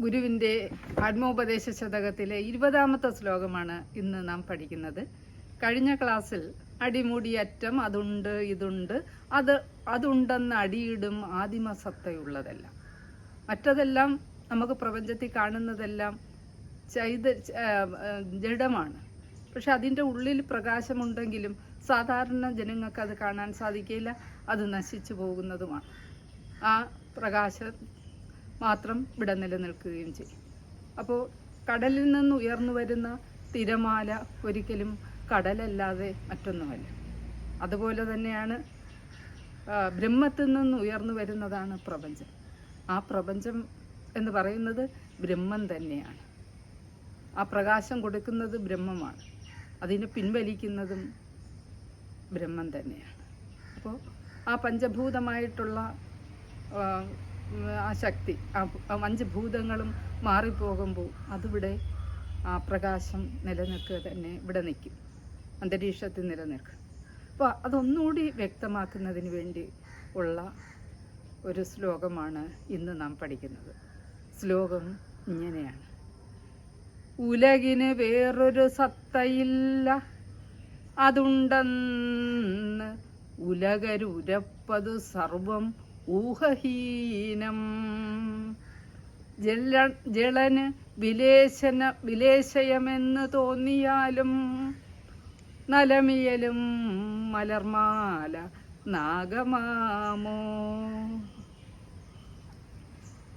ഗുരുവിന്റെ ആത്മോപദേശ ശതകത്തിലെ ഇരുപതാമത്തെ ശ്ലോകമാണ് ഇന്ന് നാം പഠിക്കുന്നത്. കഴിഞ്ഞ ക്ലാസ്സിൽ അടിമുടിയറ്റം അതുണ്ട് ഇതുണ്ട് അത് അതുണ്ടെന്ന് അടിയിടും ആദിമസത്തയുള്ളതല്ല മറ്റതെല്ലാം നമുക്ക് പ്രപഞ്ചത്തിൽ കാണുന്നതെല്ലാം ചൈത ജഡമാണ് പക്ഷെ അതിന്റെ ഉള്ളിൽ പ്രകാശമുണ്ടെങ്കിലും സാധാരണ ജനങ്ങൾക്ക് അത് കാണാൻ സാധിക്കില്ല അത് നശിച്ചു പോകുന്നതുമാണ്. ആ പ്രകാശം മാത്രം ഇവിടെ നിലനിൽക്കുകയും ചെയ്യും. അപ്പോൾ കടലിൽ നിന്ന് ഉയർന്നു വരുന്ന തിരമാല ഒരിക്കലും കടലല്ലാതെ മറ്റൊന്നുമല്ല. അതുപോലെ തന്നെയാണ് ബ്രഹ്മത്തിൽ നിന്ന് ഉയർന്നു വരുന്നതാണ് പ്രപഞ്ചം. ആ പ്രപഞ്ചം എന്ന് പറയുന്നത് ബ്രഹ്മം തന്നെയാണ്. ആ പ്രകാശം കൊടുക്കുന്നത് ബ്രഹ്മമാണ്. അതിനെ പിൻവലിക്കുന്നതും ബ്രഹ്മം തന്നെയാണ്. അപ്പോൾ ആ പഞ്ചഭൂതമായിട്ടുള്ള ആ, ശക്തി അഞ്ച് ഭൂതങ്ങളും മാറിപ്പോകുമ്പോൾ അതിവിടെ ആ പ്രകാശം നിലനിൽക്കുക തന്നെ ഇവിടെ നിൽക്കും. അന്തരീക്ഷത്തിൽ നിലനിൽക്കും. അപ്പോൾ അതൊന്നുകൂടി വ്യക്തമാക്കുന്നതിന് വേണ്ടി ഉള്ള ഒരു ശ്ലോകമാണ് ഇന്ന് നാം പഠിക്കുന്നത്. ശ്ലോകം ഇങ്ങനെയാണ്. ഉലകിന് വേറൊരു സത്തയില്ല. അതുണ്ടെന്ന് ഉലകരുരപ്പതു സർവം ഊഹഹീനം. ജല ജളന് വിലേശന വിലേശയമെന്ന് തോന്നിയാലും നലമിയലും മലർമാല നാഗമാമോ?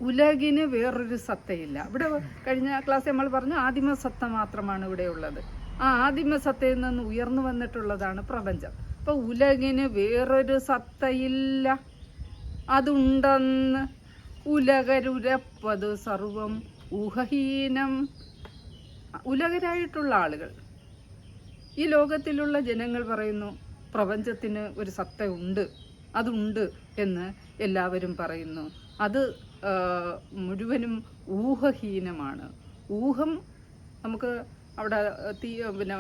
ഉലകിന് വേറൊരു സത്തയില്ല. ഇവിടെ കഴിഞ്ഞ ക്ലാസ് നമ്മൾ പറഞ്ഞു ആദിമസത്ത മാത്രമാണ് ഇവിടെ ഉള്ളത്. ആ ആദിമസത്തയിൽ നിന്ന് ഉയർന്നു വന്നിട്ടുള്ളതാണ് പ്രപഞ്ചം. അപ്പൊ ഉലകിന് വേറൊരു സത്തയില്ല. അതുണ്ടെന്ന് ഉലകരുരപ്പത് സർവം ഊഹഹീനം. ഉലകരായിട്ടുള്ള ആളുകൾ. ഈ ലോകത്തിലുള്ള ജനങ്ങൾ പറയുന്നു പ്രപഞ്ചത്തിന് ഒരു സത്ത ഉണ്ട് അതുണ്ട് എന്ന് എല്ലാവരും പറയുന്നു. അത് മുഴുവനും ഊഹഹീനമാണ്. ഊഹം നമുക്ക് അവിടെ തീ പിന്നെ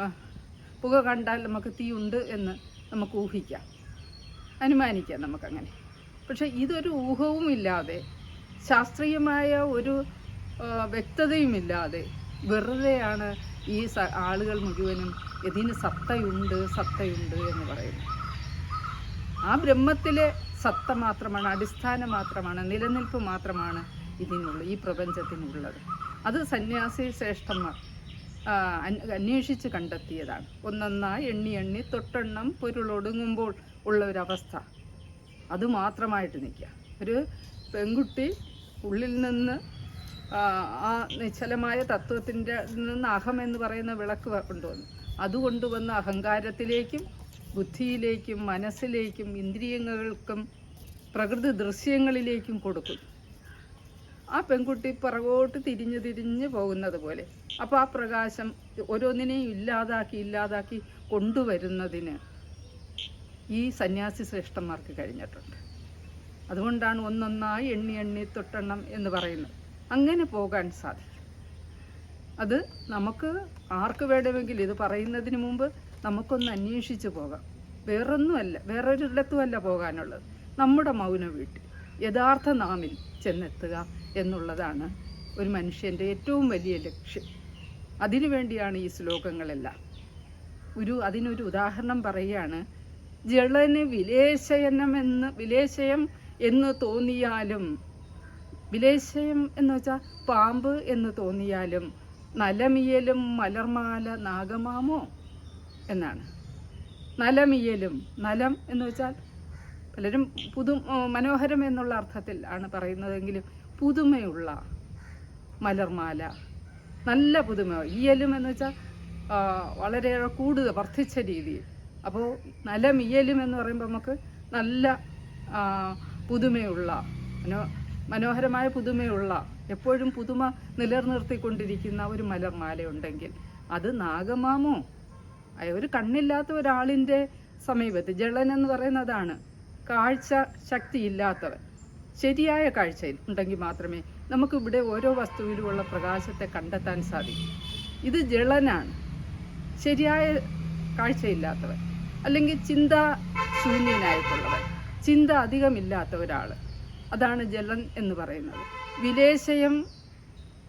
പുക കണ്ടാൽ നമുക്ക് തീ ഉണ്ട് എന്ന് നമുക്ക് ഊഹിക്കാം. അനുമാനിക്കാം നമുക്കങ്ങനെ. പക്ഷെ ഇതൊരു ഊഹവും ഇല്ലാതെ ശാസ്ത്രീയമായ ഒരു വ്യക്തതയുമില്ലാതെ വെറുതെയാണ് ഈ ആളുകൾ മുഴുവനും ഇതിന് സത്തയുണ്ട് സത്തയുണ്ട് എന്ന് പറയുന്നത്. ആ ബ്രഹ്മത്തിലെ സത്ത മാത്രമാണ് അടിസ്ഥാനം മാത്രമാണ് നിലനിൽപ്പ് മാത്രമാണ് ഇതിനുള്ള ഈ പ്രപഞ്ചത്തിനുള്ളത്. അത് സന്യാസി ശ്രേഷ്ഠന്മാർ അന്വേഷിച്ച് കണ്ടെത്തിയതാണ്. ഒന്നൊന്നായി എണ്ണി എണ്ണി തൊട്ടെണ്ണം പൊരുളൊടുങ്ങുമ്പോൾ ഉള്ള ഒരവസ്ഥ അത് മാത്രമായിട്ട് നിൽക്കുക. ഒരു പെൺകുട്ടി ഉള്ളിൽ നിന്ന് ആ, നിശ്ചലമായ തത്വത്തിന്റെ നിന്ന് അഹം എന്ന് പറയുന്ന വിളക്ക് കൊണ്ടുവന്നു. അത് കൊണ്ടുവന്ന് അഹങ്കാരത്തിലേക്കും ബുദ്ധിയിലേക്കും മനസ്സിലേക്കും ഇന്ദ്രിയങ്ങൾക്കും പ്രകൃതി ദൃശ്യങ്ങളിലേക്കും കൊടുക്കും. ആ പെൺകുട്ടി പുറകോട്ട് തിരിഞ്ഞു തിരിഞ്ഞ് പോകുന്നത് പോലെ. അപ്പോൾ ആ പ്രകാശം ഓരോന്നിനെയും ഇല്ലാതാക്കി ഇല്ലാതാക്കി കൊണ്ടുവരുന്നതിന് ഈ സന്യാസി ശ്രേഷ്ഠന്മാർക്ക് കഴിഞ്ഞിട്ടുണ്ട്. അതുകൊണ്ടാണ് ഒന്നൊന്നായി എണ്ണി എണ്ണി തൊട്ടെണ്ണം എന്ന് പറയുന്നത്. അങ്ങനെ പോകാൻ സാധിക്കും. അത് നമുക്ക് ആർക്ക് വേണമെങ്കിലും ഇത് പറയുന്നതിന് മുമ്പ് നമുക്കൊന്ന് അന്വേഷിച്ച് പോകാം. വേറൊന്നുമല്ല വേറൊരിടത്തുമല്ല പോകാനുള്ളത്. നമ്മുടെ മൗന വീട്ടിൽ യഥാർത്ഥ നാമിൽ ചെന്നെത്തുക എന്നുള്ളതാണ് ഒരു മനുഷ്യന്റെ ഏറ്റവും വലിയ ലക്ഷ്യം. അതിനുവേണ്ടിയാണ് ഈ ശ്ലോകങ്ങളെല്ലാം. ഒരു അതിനൊരു ഉദാഹരണം പറയുകയാണ് ജളന് വിലേശയനമെന്ന് വിലേശയം എന്ന് തോന്നിയാലും വിലേശയം എന്ന് വെച്ചാൽ പാമ്പ് എന്ന് തോന്നിയാലും നലമിയലും മലർമാല നാഗമാമോ എന്നാണ്. നലമിയലും നലം എന്ന് വെച്ചാൽ പലരും പുതു മനോഹരം എന്നുള്ള അർത്ഥത്തിൽ ആണ് പറയുന്നതെങ്കിലും പുതുമയുള്ള മലർമാല. നല്ല പുതുമ. ഇയലും എന്ന് വെച്ചാൽ വളരെ കൂടുതൽ വർദ്ധിച്ച രീതിയിൽ. അപ്പോൾ നല്ല മിയലും എന്ന് പറയുമ്പോൾ നമുക്ക് നല്ല പുതുമയുള്ള മനോ മനോഹരമായ പുതുമയുള്ള എപ്പോഴും പുതുമ നിലനിർത്തിക്കൊണ്ടിരിക്കുന്ന ഒരു മലർമാല ഉണ്ടെങ്കിൽ അത് നാഗമാമോ? ഒരു കണ്ണില്ലാത്ത ഒരാളിന്റെ സമീപത്ത്. ജളൻ എന്ന് പറയുന്നതാണ് കാഴ്ച ശക്തിയില്ലാത്തവൻ. ശരിയായ കാഴ്ചയിൽ ഉണ്ടെങ്കിൽ മാത്രമേ നമുക്കിവിടെ ഓരോ വസ്തുവിലുമുള്ള പ്രകാശത്തെ കണ്ടെത്താൻ സാധിക്കൂ. ഇത് ജളനാണ്. ശരിയായ കാഴ്ചയില്ലാത്തവൻ. അല്ലെങ്കിൽ ചിന്ത ശൂന്യനായിട്ടുള്ളവർ ചിന്ത അധികമില്ലാത്ത ഒരാൾ അതാണ് ജലൻ എന്ന് പറയുന്നത്. വിലേശയം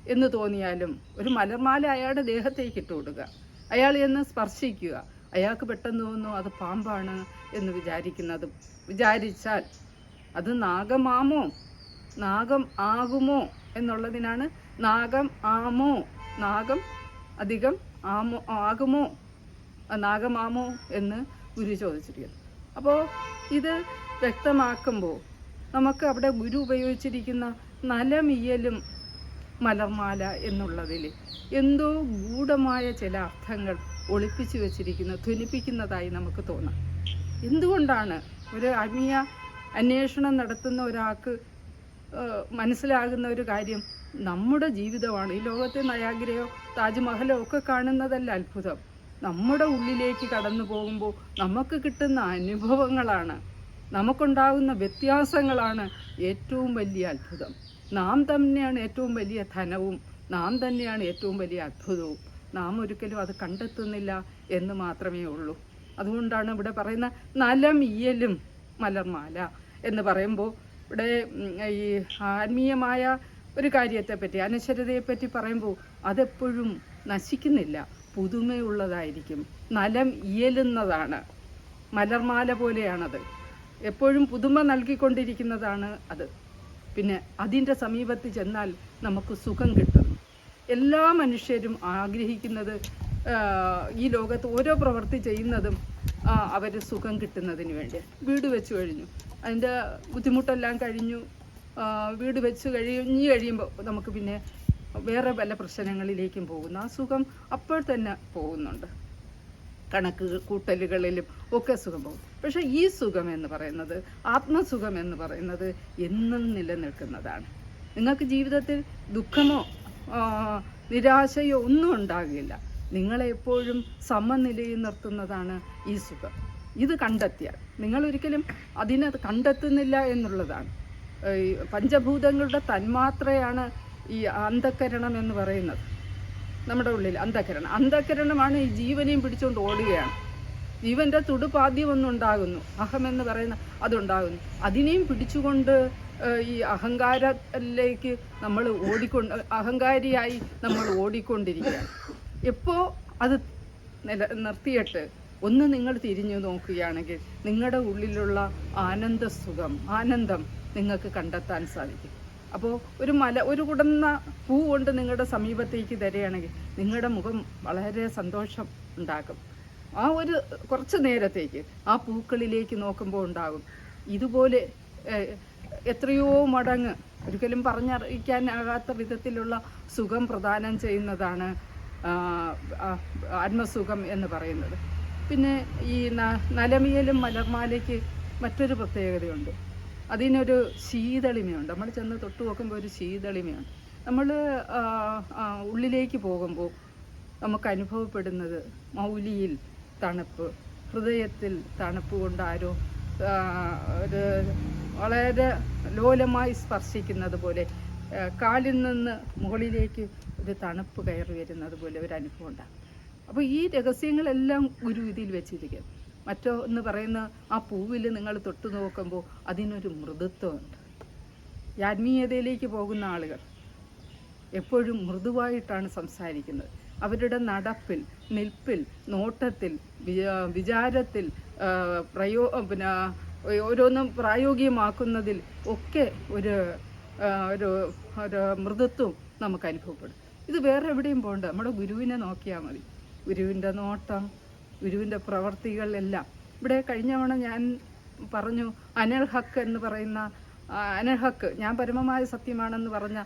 എന്ന് തോന്നിയാലും ഒരു മലർമാല അയാളുടെ ദേഹത്തേക്ക് ഇട്ട് കൊടുക്കുക. അയാൾ എന്ന് സ്പർശിക്കുക. അയാൾക്ക് പെട്ടെന്ന് തോന്നുന്നു അത് പാമ്പാണ് എന്ന് വിചാരിക്കുന്നത്. വിചാരിച്ചാൽ അത് നാഗമാമോ? നാഗം ആകുമോ? എന്നുള്ളതിനാണ് നാഗം ആമോ? നാഗം അധികം ആമോ ആകുമോ? നാഗമാമോ എന്ന് ഗുരു ചോദിച്ചിരിക്കുന്നത് അപ്പോൾ ഇത് വ്യക്തമാക്കുമ്പോൾ നമുക്ക് അവിടെ ഗുരു ഉപയോഗിച്ചിരിക്കുന്ന നലമിയലും മലർമാല എന്നുള്ളതിൽ എന്തോ ഗൂഢമായ ചില അർത്ഥങ്ങൾ ഒളിപ്പിച്ചു വെച്ചിരിക്കുന്ന ധ്വനിപ്പിക്കുന്നതായി നമുക്ക് തോന്നാം. എന്തുകൊണ്ടാണ് ഒരു ആത്മീയ അന്വേഷണം നടത്തുന്ന ഒരാൾക്ക് മനസ്സിലാകുന്ന ഒരു കാര്യം നമ്മുടെ ജീവിതമാണ്? ഈ ലോകത്തെ നയാഗ്രയോ താജ്മഹലോ ഒക്കെ കാണുന്നതല്ല അത്ഭുതം. നമ്മുടെ ഉള്ളിലേക്ക് കടന്നു പോകുമ്പോൾ നമുക്ക് കിട്ടുന്ന അനുഭവങ്ങളാണ്. നമുക്കുണ്ടാകുന്ന വ്യത്യാസങ്ങളാണ് ഏറ്റവും വലിയ അത്ഭുതം. നാം തന്നെയാണ് ഏറ്റവും വലിയ ധനവും നാം തന്നെയാണ് ഏറ്റവും വലിയ അത്ഭുതവും. നാം ഒരിക്കലും അത് കണ്ടെത്തുന്നില്ല എന്ന് മാത്രമേ ഉള്ളൂ. അതുകൊണ്ടാണ് ഇവിടെ പറയുന്ന നലം ഇയലും മലർമാല എന്ന് പറയുമ്പോൾ ഇവിടെ ഈ ആത്മീയമായ ഒരു കാര്യത്തെപ്പറ്റി അനശ്വരതയെപ്പറ്റി പറയുമ്പോൾ അതെപ്പോഴും നശിക്കുന്നില്ല. പുതുമയുള്ളതായിരിക്കും. നലം ഇയലുന്നതാണ്. മലർമാല പോലെയാണത്. എപ്പോഴും പുതുമ നൽകിക്കൊണ്ടിരിക്കുന്നതാണ് അത്. പിന്നെ അതിന്റെ സമീപത്ത് ചെന്നാൽ നമുക്ക് സുഖം കിട്ടും. എല്ലാ മനുഷ്യരും ആഗ്രഹിക്കുന്നത് ഈ ലോകത്ത് ഓരോ പ്രവൃത്തി ചെയ്യുന്നതും അവർ സുഖം കിട്ടുന്നതിന് വേണ്ടി. വീട് വെച്ച് കഴിഞ്ഞു. അതിന്റെ ബുദ്ധിമുട്ടെല്ലാം കഴിഞ്ഞു. വീട് വെച്ച് കഴിഞ്ഞ് കഴിയുമ്പോൾ നമുക്ക് പിന്നെ വേറെ പല പ്രശ്നങ്ങളിലേക്കും പോകുന്നു. ആ സുഖം അപ്പോൾ തന്നെ പോകുന്നുണ്ട്. കണക്ക് കൂട്ടലുകളിലും ഒക്കെ സുഖം പോകും. പക്ഷെ ഈ സുഖം എന്ന് പറയുന്നത് ആത്മസുഖം എന്ന് പറയുന്നത് എന്നും നിലനിൽക്കുന്നതാണ്. നിങ്ങൾക്ക് ജീവിതത്തിൽ ദുഃഖമോ നിരാശയോ ഒന്നും ഉണ്ടാകില്ല. നിങ്ങളെപ്പോഴും സമനിലയിൽ നിർത്തുന്നതാണ് ഈ സുഖം. ഇത് കണ്ടെത്തിയാൽ നിങ്ങൾ ഒരിക്കലും അതിനെ കണ്ടെത്തുന്നില്ല എന്നുള്ളതാണ്. പഞ്ചഭൂതങ്ങളുടെ തന്മാത്രയാണ് ഈ അന്ധക്കരണം എന്ന് പറയുന്നത്. നമ്മുടെ ഉള്ളിൽ അന്ധകരണം. അന്ധകരണമാണ് ഈ ജീവനെയും പിടിച്ചുകൊണ്ട് ഓടുകയാണ്. ജീവന്റെ തുടുപാദ്യം ഒന്നുണ്ടാകുന്നു. അഹം എന്ന് പറയുന്ന അതുണ്ടാകുന്നു. അതിനെയും പിടിച്ചുകൊണ്ട് ഈ അഹങ്കാരത്തിലേക്ക് നമ്മൾ ഓടിക്കൊണ്ട് അഹങ്കാരിയായി നമ്മൾ ഓടിക്കൊണ്ടിരിക്കുകയാണ്. എപ്പോ അത് നില നിർത്തിയിട്ട് ഒന്ന് നിങ്ങൾ തിരിഞ്ഞു നോക്കുകയാണെങ്കിൽ നിങ്ങളുടെ ഉള്ളിലുള്ള ആനന്ദസുഖം ആനന്ദം നിങ്ങൾക്ക് കണ്ടെത്താൻ സാധിക്കും. അപ്പോൾ ഒരു മല ഒരു കുടന്ന പൂ കൊണ്ട് നിങ്ങളുടെ സമീപത്തേക്ക് തരികയാണെങ്കിൽ നിങ്ങളുടെ മുഖം വളരെ സന്തോഷം ഉണ്ടാക്കും. ആ ഒരു കുറച്ച് നേരത്തേക്ക് ആ പൂക്കളിലേക്ക് നോക്കുമ്പോൾ ഉണ്ടാകും. ഇതുപോലെ എത്രയോ മടങ്ങ് ഒരിക്കലും പറഞ്ഞറിയിക്കാനാകാത്ത വിധത്തിലുള്ള സുഖം പ്രദാനം ചെയ്യുന്നതാണ് ആത്മസുഖം എന്ന് പറയുന്നത്. പിന്നെ ഈ നലമിയലും മലർമാലയ്ക്ക് മറ്റൊരു പ്രത്യേകതയുണ്ട്. അതിനൊരു ശീതളിമയുണ്ട്. നമ്മൾ ചെന്ന് തൊട്ട് നോക്കുമ്പോൾ ഒരു ശീതളിമയുണ്ട്. നമ്മൾ ഉള്ളിലേക്ക് പോകുമ്പോൾ നമുക്ക് അനുഭവപ്പെടുന്നത് മൗലിയിൽ തണുപ്പ് ഹൃദയത്തിൽ തണുപ്പ് കൊണ്ടാരോ ഒരു വളരെ ലോലമായി സ്പർശിക്കുന്നത് പോലെ കാലിൽ നിന്ന് മുകളിലേക്ക് ഒരു തണുപ്പ് കയറി വരുന്നത് പോലെ ഒരു അനുഭവം ഉണ്ടാകും. അപ്പോൾ ഈ രഹസ്യങ്ങളെല്ലാം ഗുരു ഇതിൽ മറ്റോ എന്ന് പറയുന്ന ആ പൂവിൽ നിങ്ങൾ തൊട്ടു നോക്കുമ്പോൾ അതിനൊരു മൃദുത്വമുണ്ട്. ആത്മീയതയിലേക്ക് പോകുന്ന ആളുകൾ എപ്പോഴും മൃദുവായിട്ടാണ് സംസാരിക്കുന്നത്. അവരുടെ നടപ്പിൽ നിൽപ്പിൽ നോട്ടത്തിൽ വിചാരത്തിൽ പ്രയോ പിന്നെ ഓരോന്നും പ്രായോഗികമാക്കുന്നതിൽ ഒക്കെ ഒരു ഒരു ഒരു മൃദുത്വം നമുക്ക് അനുഭവപ്പെടും. ഇത് വേറെ എവിടെയും പോകണ്ട നമ്മുടെ ഗുരുവിനെ നോക്കിയാൽ മതി. ഗുരുവിന്റെ നോട്ടം ഗുരുവിന്റെ പ്രവർത്തികൾ എല്ലാം ഇവിടെ കഴിഞ്ഞ ഞാൻ പറഞ്ഞു അനൽ ഹക്ക് എന്ന് പറയുന്ന അനൽ ഹക്ക് ഞാൻ പരമമായ സത്യമാണെന്ന് പറഞ്ഞ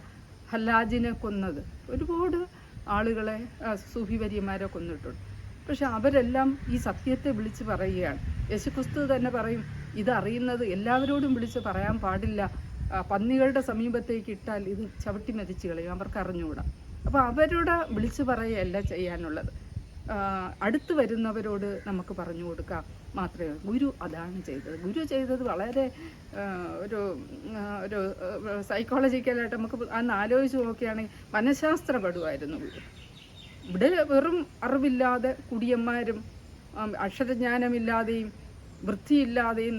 ഹല്ലാജിനെ കൊന്നത്. ഒരുപാട് ആളുകളെ സൂഫി സൂഫിവര്യന്മാരെ കൊന്നിട്ടുണ്ട്. പക്ഷെ അവരെല്ലാം ഈ സത്യത്തെ വിളിച്ച് പറയുകയാണ്. യേശുക്രിസ്തു തന്നെ പറയും ഇതറിയുന്നത് എല്ലാവരോടും വിളിച്ച് പറയാൻ പാടില്ല. പന്നികളുടെ സമീപത്തേക്ക് ഇട്ടാൽ ഇത് ചവിട്ടി മരിച്ചു കളയും. അവർക്ക് അറിഞ്ഞുകൂടാ. അപ്പോൾ അവരുടെ വിളിച്ചു പറയുകയല്ല ചെയ്യാനുള്ളത്. അടുത്ത് വരുന്നവരോട് നമുക്ക് പറഞ്ഞു കൊടുക്കാം. മാത്രമേ ഗുരു അതാണ് ചെയ്തത്. ഗുരു ചെയ്തത് വളരെ ഒരു ഒരു സൈക്കോളജിക്കലായിട്ട് നമുക്ക് അന്ന് ആലോചിച്ച് നോക്കുകയാണെങ്കിൽ മനഃശാസ്ത്രപടുമായിരുന്നു ഗുരു. ഇവിടെ വെറും അറിവില്ലാതെ കുടിയന്മാരും അക്ഷരജ്ഞാനമില്ലാതെയും വൃത്തിയില്ലാതെയും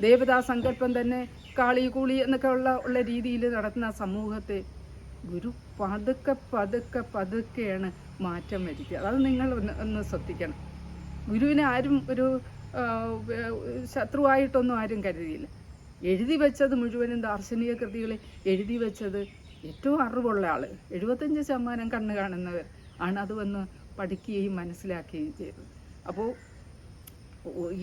ദേവതാ സങ്കല്പം തന്നെ കാളി കൂളി എന്നൊക്കെ ഉള്ള ഉള്ള രീതിയിൽ നടത്തുന്ന സമൂഹത്തെ ഗുരു പതുക്കെ പതുക്കെ പതുക്കെയാണ് മാറ്റം വരുത്തിയത്. അത് നിങ്ങൾ ഒന്ന് ഒന്ന് ശ്രദ്ധിക്കണം. ഗുരുവിനെ ആരും ഒരു ശത്രുവായിട്ടൊന്നും ആരും കരുതിയില്ല. എഴുതി വെച്ചത് മുഴുവനും ദാർശനിക കൃതികൾ എഴുതി വെച്ചത് ഏറ്റവും അറിവുള്ള ആൾ എഴുപത്തഞ്ച് ശതമാനം കണ്ണ് കാണുന്നവർ ആണ് അത് വന്ന് പഠിക്കുകയും മനസ്സിലാക്കുകയും ചെയ്തത്. അപ്പോൾ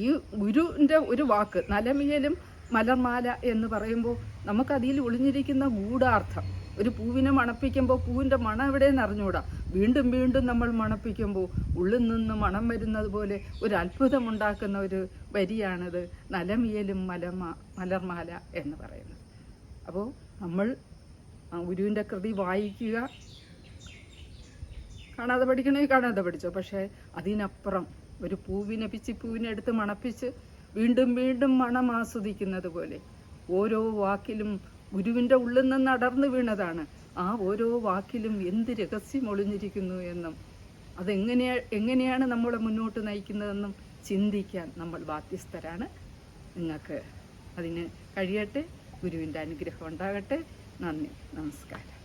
ഈ ഗുരുവിന്റെ ഒരു വാക്ക് നലമിയലും മലർമാല എന്ന് പറയുമ്പോൾ നമുക്കതിൽ ഒളിഞ്ഞിരിക്കുന്ന ഗൂഢാർത്ഥം. ഒരു പൂവിനെ മണപ്പിക്കുമ്പോൾ പൂവിന്റെ മണം എവിടെയെന്ന് അറിഞ്ഞുകൂടാ വീണ്ടും വീണ്ടും നമ്മൾ മണപ്പിക്കുമ്പോൾ ഉള്ളിൽ നിന്ന് മണം വരുന്നത് പോലെ ഒരു അത്ഭുതമുണ്ടാക്കുന്ന ഒരു വരിയാണിത് നലമിയലും മലമ മലർമാല എന്ന് പറയുന്നത്. അപ്പോൾ നമ്മൾ ഗുരുവിന്റെ കൃതി വായിക്കുക. കാണാതെ പഠിക്കണേ കാണാതെ പഠിച്ചോ? പക്ഷേ അതിനപ്പുറം ഒരു പൂവിനെ പിച്ചി പൂവിനെ എടുത്ത് മണപ്പിച്ച് വീണ്ടും വീണ്ടും മണം ആസ്വദിക്കുന്നത് പോലെ ഓരോ വാക്കിലും ഗുരുവിന്റെ ഉള്ളിൽ നിന്ന് അടർന്നു വീണതാണ്. ആ ഓരോ വാക്കിലും എന്ത് രഹസ്യം ഒളിഞ്ഞിരിക്കുന്നു എന്നും അതെങ്ങനെയാ എങ്ങനെയാണ് നമ്മളെ മുന്നോട്ട് നയിക്കുന്നതെന്നും ചിന്തിക്കാൻ നമ്മൾ ബാധ്യസ്ഥരാണ്. നിങ്ങൾക്ക് അതിന് കഴിയട്ടെ. ഗുരുവിന്റെ അനുഗ്രഹം ഉണ്ടാകട്ടെ. നന്ദി. നമസ്കാരം.